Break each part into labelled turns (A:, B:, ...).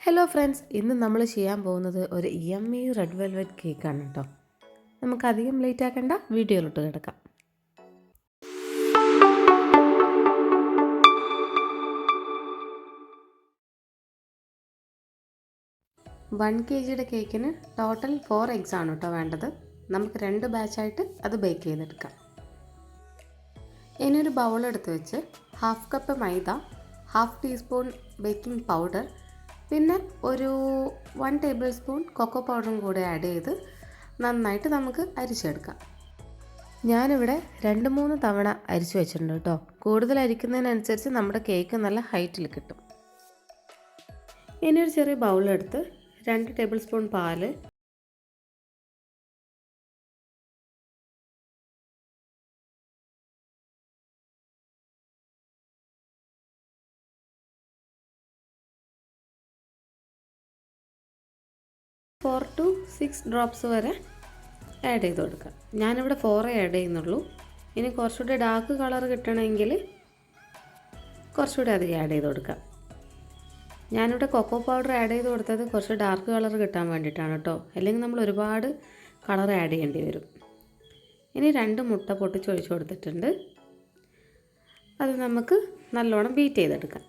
A: Hello friends ഇന്ന് നമ്മൾ ചെയ്യാൻ പോകുന്നത് ഒരു എം യമ്മി റെഡ് വെൽവെറ്റ് കേക്കാണ് കേട്ടോ നമുക്ക് അധികം ലേറ്റ് ആക്കണ്ട വീഡിയോയിലോട്ട് കിടക്കാം. വൺ കെ ജിയുടെ കേക്കിന് ടോട്ടൽ ഫോർ എഗ്സ് ആണ് കേട്ടോ വേണ്ടത്. നമുക്ക് രണ്ട് ബാച്ചായിട്ട് അത് ബേക്ക് ചെയ്തെടുക്കാം. ഇനി ഒരു ബൗൾ എടുത്ത് വെച്ച് half cup maida half teaspoon baking powder പിന്നെ ഒരു വൺ ടേബിൾ സ്പൂൺ കൊക്കോ പൗഡറും കൂടെ ആഡ് ചെയ്ത് നന്നായിട്ട് നമുക്ക് അരിച്ചെടുക്കാം. ഞാനിവിടെ രണ്ട് മൂന്ന് തവണ അരിച്ചു വെച്ചിട്ടുണ്ട് കേട്ടോ. കൂടുതൽ അരിക്കുന്നതിനനുസരിച്ച് നമ്മുടെ കേക്ക് നല്ല ഹൈറ്റിൽ കിട്ടും. ഇനി ഒരു ചെറിയ ബൗളെടുത്ത് രണ്ട് ടേബിൾ സ്പൂൺ പാൽ ഫോർ ടു സിക്സ് ഡ്രോപ്സ് വരെ ആഡ് ചെയ്ത് കൊടുക്കാം. ഞാനിവിടെ ഫോറേ ആഡ് ചെയ്യുന്നുള്ളൂ. ഇനി കുറച്ചുകൂടി ഡാർക്ക് കളർ കിട്ടണമെങ്കിൽ കുറച്ചുകൂടി അധികം ആഡ് ചെയ്ത് കൊടുക്കാം. ഞാനിവിടെ കൊക്കോ പൗഡർ ആഡ് ചെയ്ത് കൊടുത്തത് കുറച്ച് ഡാർക്ക് കളർ കിട്ടാൻ വേണ്ടിയിട്ടാണ് കേട്ടോ. അല്ലെങ്കിൽ നമ്മൾ ഒരുപാട് കളർ ആഡ് ചെയ്യേണ്ടി വരും. ഇനി രണ്ട് മുട്ട പൊട്ടിച്ചൊഴിച്ച് കൊടുത്തിട്ടുണ്ട്. അത് നമുക്ക് നല്ലോണം ബീറ്റ് ചെയ്തെടുക്കാം.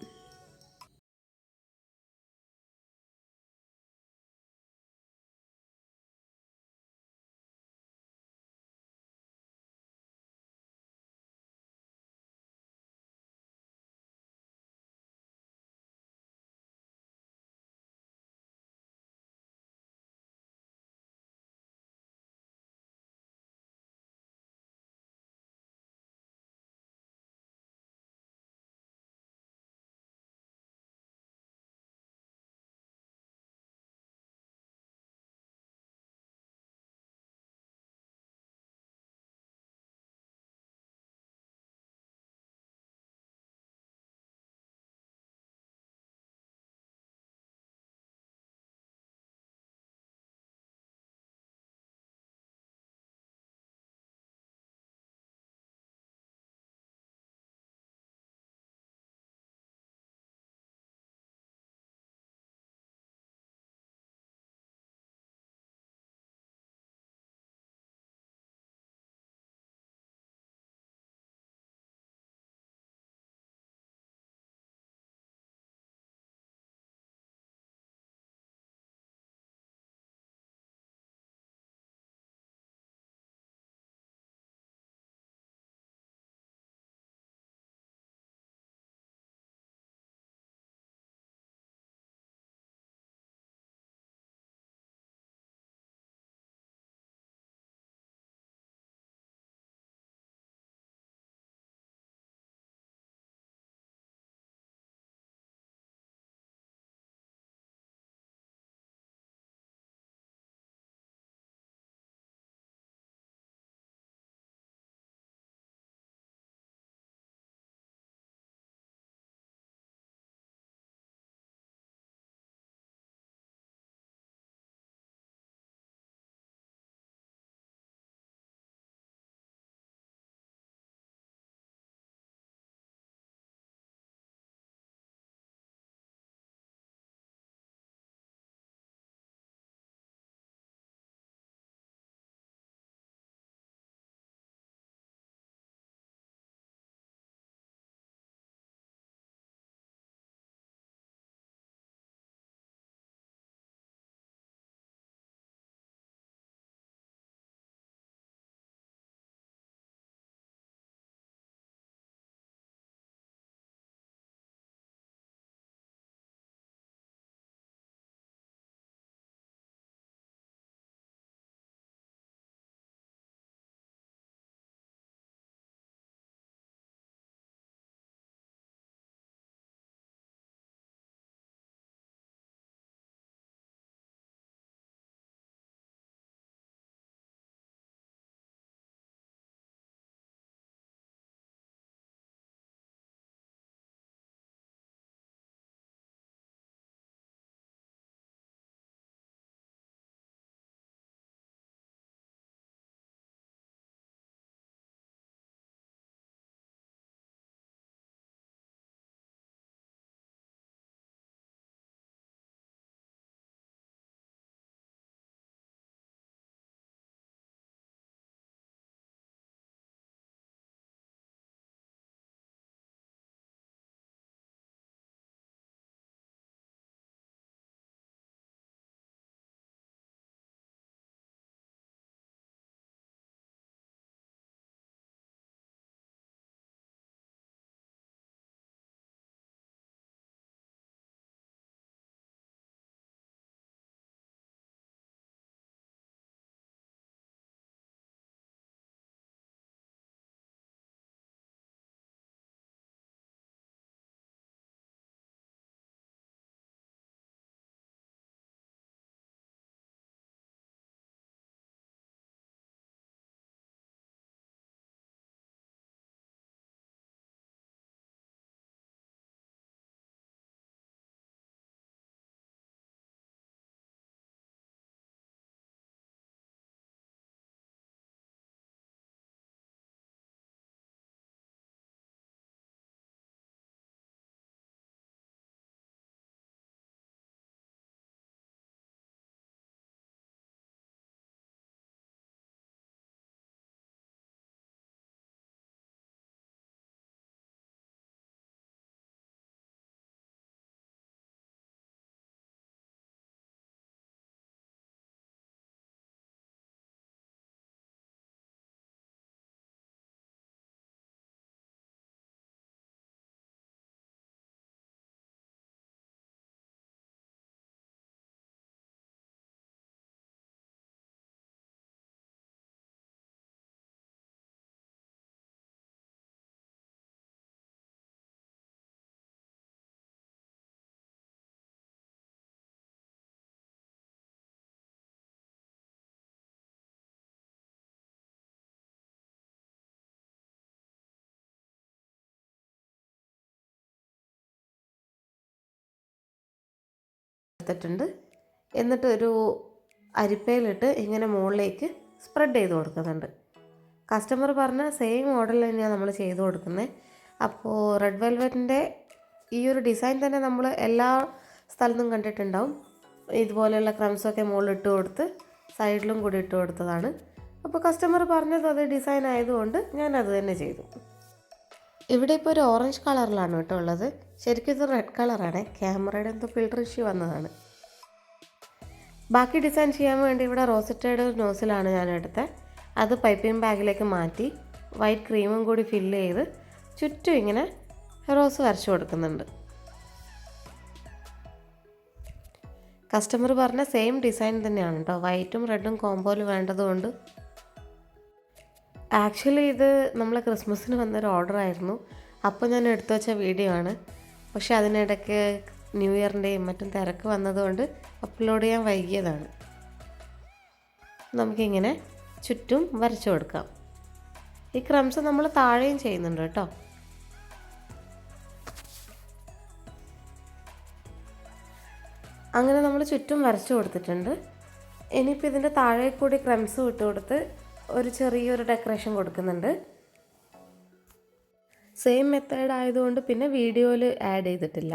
A: എടുത്തിട്ടുണ്ട്. എന്നിട്ട് ഒരു അരിപ്പയിലിട്ട് ഇങ്ങനെ മുകളിലേക്ക് സ്പ്രെഡ് ചെയ്ത് കൊടുക്കുന്നുണ്ട്. കസ്റ്റമർ പറഞ്ഞ സെയിം മോഡൽ തന്നെയാണ് നമ്മൾ ചെയ്ത് കൊടുക്കുന്നത് അപ്പോൾ റെഡ് വെൽവെറ്റിന്റെ ഈ ഒരു ഡിസൈൻ തന്നെ നമ്മൾ എല്ലാ സ്ഥലത്തും കണ്ടിട്ടുണ്ടാവും. ഇതുപോലെയുള്ള ക്രംസൊക്കെ മുകളിൽ ഇട്ട് കൊടുത്ത് സൈഡിലും കൂടി ഇട്ട് കൊടുത്തതാണ്. അപ്പോൾ കസ്റ്റമർ പറഞ്ഞത് അത് ഡിസൈൻ ആയതുകൊണ്ട് ഞാൻ അത് തന്നെ ചെയ്തു. ഇവിടെ ഇപ്പോൾ ഒരു ഓറഞ്ച് കളറിലാണ് കേട്ടോ ഉള്ളത്. ശരിക്കും ഇത് റെഡ് കളറാണ് ക്യാമറയുടെ എന്തോ ഫിൽട്ടർ ഇഷ്യൂ വന്നതാണ്. ബാക്കി ഡിസൈൻ ചെയ്യാൻ വേണ്ടി ഇവിടെ റോസറ്റഡ് നോസിലാണ് ഞാൻ എടുത്തത് അത് പൈപ്പിംഗ് ബാഗിലേക്ക് മാറ്റി വൈറ്റ് ക്രീമും കൂടി ഫില്ല് ചെയ്ത് ചുറ്റും ഇങ്ങനെ റോസ് വരച്ചു കൊടുക്കുന്നുണ്ട്. കസ്റ്റമർ പറഞ്ഞ സെയിം ഡിസൈൻ തന്നെയാണ് കേട്ടോ. വൈറ്റും റെഡും കോമ്പോയിൽ വേണ്ടതുകൊണ്ട് ആക്ച്വലി ഇത് നമ്മളെ ക്രിസ്മസിന് വന്നൊരു ഓർഡർ ആയിരുന്നു. അപ്പോൾ ഞാൻ എടുത്തു വെച്ച വീഡിയോ ആണ്. പക്ഷേ അതിനിടയ്ക്ക് ന്യൂ ഇയറിന്റെയും മറ്റും തിരക്ക് വന്നതുകൊണ്ട് അപ്ലോഡ് ചെയ്യാൻ വൈകിയതാണ്. നമുക്കിങ്ങനെ ചുറ്റും വരച്ചു കൊടുക്കാം. ഈ ക്രംസ് നമ്മൾ താഴെയും ചെയ്യുന്നുണ്ട് കേട്ടോ. അങ്ങനെ നമ്മൾ ചുറ്റും വരച്ചു കൊടുത്തിട്ടുണ്ട്. ഇനിയിപ്പോൾ ഇതിന്റെ താഴെ കൂടി ക്രംസ് വിട്ട് കൊടുത്ത് ഒരു ചെറിയൊരു ഡെക്കറേഷൻ കൊടുക്കുന്നുണ്ട്. സെയിം മെത്തേഡ് ആയതുകൊണ്ട് പിന്നെ വീഡിയോയിൽ ആഡ് ചെയ്തിട്ടില്ല.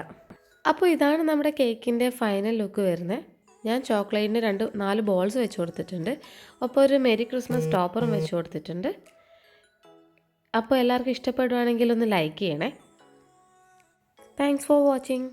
A: അപ്പോൾ ഇതാണ് നമ്മുടെ കേക്കിന്റെ ഫൈനൽ ലുക്ക് വരുന്നത് ഞാൻ ചോക്ലേറ്റിന് രണ്ട് നാല് ബോൾസ് വെച്ച് കൊടുത്തിട്ടുണ്ട്. അപ്പോൾ ഒരു മെരി ക്രിസ്മസ് ടോപ്പറും വെച്ച് കൊടുത്തിട്ടുണ്ട്. അപ്പോൾ എല്ലാവർക്കും ഇഷ്ടപ്പെടുവാണെങ്കിൽ ഒന്ന് ലൈക്ക് ചെയ്യണേ. Thanks for watching